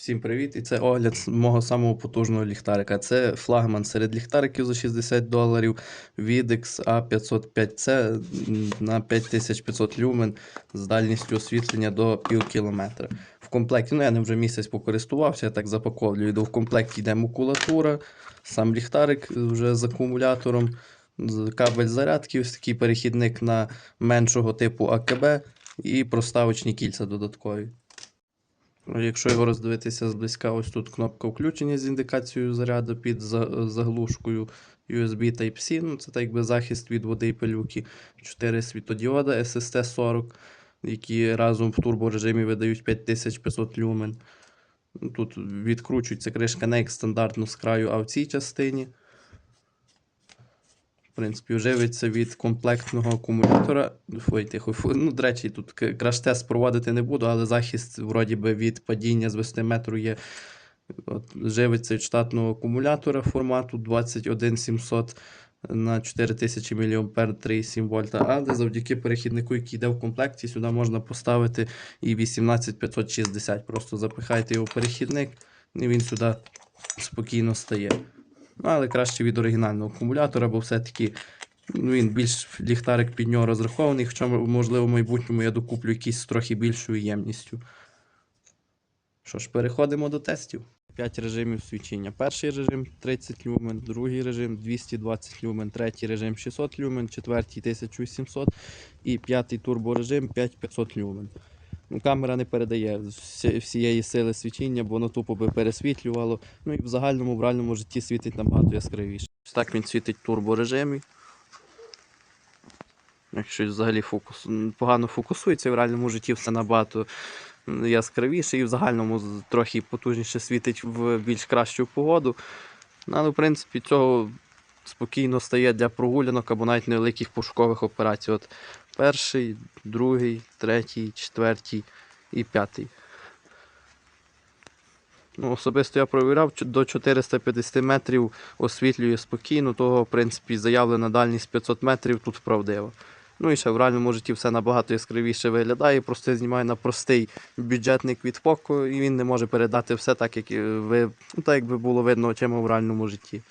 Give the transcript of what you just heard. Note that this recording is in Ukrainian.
Всім привіт! І це огляд мого самого потужного ліхтарика. Це флагман серед ліхтариків за 60 доларів Videx A505C на 5500 люмен з дальністю освітлення до пів кілометра. В комплекті, ну я ним вже місяць покористувався, я так запаковую. В комплекті йде макулатура, сам ліхтарик вже з акумулятором, кабель зарядки, ось такий перехідник на меншого типу АКБ і проставочні кільця додаткові. Якщо його роздивитися зблизька, ось тут кнопка включення з індикацією заряду під заглушкою USB Type-C. Ну, це так якби захист від води і пилюки. 4 світодіода SST40, які разом в турборежимі видають 5500 люмен. Ну, Тут відкручується кришка як стандартно з краю, а в цій частині. В принципі, живиться від комплектного акумулятора. Ой, тихо. Ну, до речі, тут краш-тест проводити не буду, але захист вроді би від падіння з 8 метру є. От, живиться від штатного акумулятора формату 21700 на 4000 мА 3,7 вольта. Але завдяки перехіднику, який йде в комплекті, сюди можна поставити і 18560. Просто запихайте його в перехідник, і він сюди спокійно стає. Але краще від оригінального акумулятора, бо все-таки ну, він більш ліхтарик під нього розрахований, хоча, можливо, в майбутньому я докуплю якийсь з трохи більшою ємністю. Що ж, переходимо до тестів. 5 режимів свічення. Перший режим 30 люмен, другий режим 220 люмен, третій режим 600 люмен, четвертий 1700 і п'ятий турборежим 5500 люмен. Ну, камера не передає всієї сили свічіння, бо воно тупо би пересвітлювало. Ну і в загальному в реальному житті світить набагато яскравіше. Так він світить в турборежимі. Якщо взагалі фокус погано фокусується, в реальному житті все набагато яскравіше і в загальному трохи потужніше світить в більш кращу погоду. Ну, Але в принципі цього спокійно стає для прогулянок або навіть невеликих пошукових операцій. От перший, другий, третій, четвертий і п'ятий. Ну, особисто я провіряв, до 450 метрів освітлює спокійно, того, в принципі, заявлена дальність 500 метрів тут правдива. Ну і ще в реальному житті все набагато яскравіше виглядає. Просто я знімаю на простий бюджетник від Poco, і він не може передати все так, як е, ви, ну, так, якби було видно очима в реальному житті.